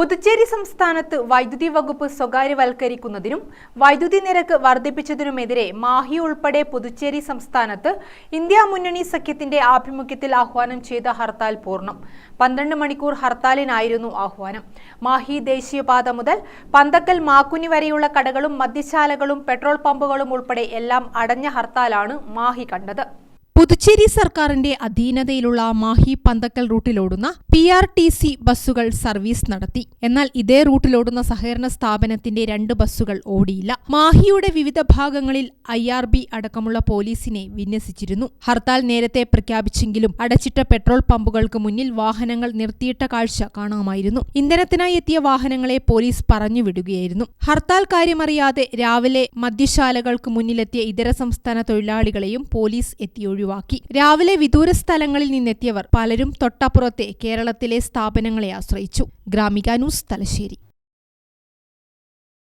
പുതുച്ചേരി സംസ്ഥാനത്ത് വൈദ്യുതി വകുപ്പ് സ്വകാര്യവൽക്കരിക്കുന്നതിനും വൈദ്യുതി നിരക്ക് വർദ്ധിപ്പിച്ചതിനുമെതിരെ മാഹി ഉൾപ്പെടെ പുതുച്ചേരി സംസ്ഥാനത്ത് ഇന്ത്യ മുന്നണി സഖ്യത്തിന്റെ ആഭിമുഖ്യത്തിൽ ആഹ്വാനം ചെയ്ത ഹർത്താൽ പൂർണം. പന്ത്രണ്ട് മണിക്കൂർ ഹർത്താലിനായിരുന്നു ആഹ്വാനം. മാഹി ദേശീയപാത മുതൽ പന്തക്കൽ മാക്കുനി വരെയുള്ള കടകളും മദ്യശാലകളും പെട്രോൾ പമ്പുകളും ഉൾപ്പെടെ എല്ലാം അടഞ്ഞ ഹർത്താലാണ് മാഹി കണ്ടത്. പുതുച്ചേരി സർക്കാരിന്റെ അധീനതയിലുള്ള മാഹി പന്തക്കൽ റൂട്ടിലോടുന്ന പി ആർ ടി സി ബസ്സുകൾ സർവീസ് നടത്തി. എന്നാൽ ഇതേ റൂട്ടിലോടുന്ന സഹകരണ സ്ഥാപനത്തിന്റെ രണ്ട് ബസ്സുകൾ ഓടിയില്ല. മാഹിയുടെ വിവിധ ഭാഗങ്ങളിൽ ഐ ആർ ബി അടക്കമുള്ള പോലീസിനെ വിന്യസിച്ചിരുന്നു. ഹർത്താൽ നേരത്തെ പ്രഖ്യാപിച്ചെങ്കിലും അടച്ചിട്ട പെട്രോൾ പമ്പുകൾക്ക് മുന്നിൽ വാഹനങ്ങൾ നിർത്തിയിട്ട കാഴ്ച കാണാമായിരുന്നു. ഇന്ധനത്തിനായി എത്തിയ വാഹനങ്ങളെ പോലീസ് പറഞ്ഞുവിടുകയായിരുന്നു. ഹർത്താൽ കാര്യമറിയാതെ രാവിലെ മദ്യശാലകൾക്ക് മുന്നിലെത്തിയ ഇതര സംസ്ഥാന തൊഴിലാളികളെയും പോലീസ് എത്തി ഒഴിവാക്കി. രാവിലെ വിദൂര സ്ഥലങ്ങളിൽ നിന്നെത്തിയവർ പലരും തൊട്ടപ്പുറത്തെ കേരളത്തിലെ സ്ഥാപനങ്ങളെ ആശ്രയിച്ചു. ഗ്രാമിക ന്യൂസ് തലശ്ശേരി.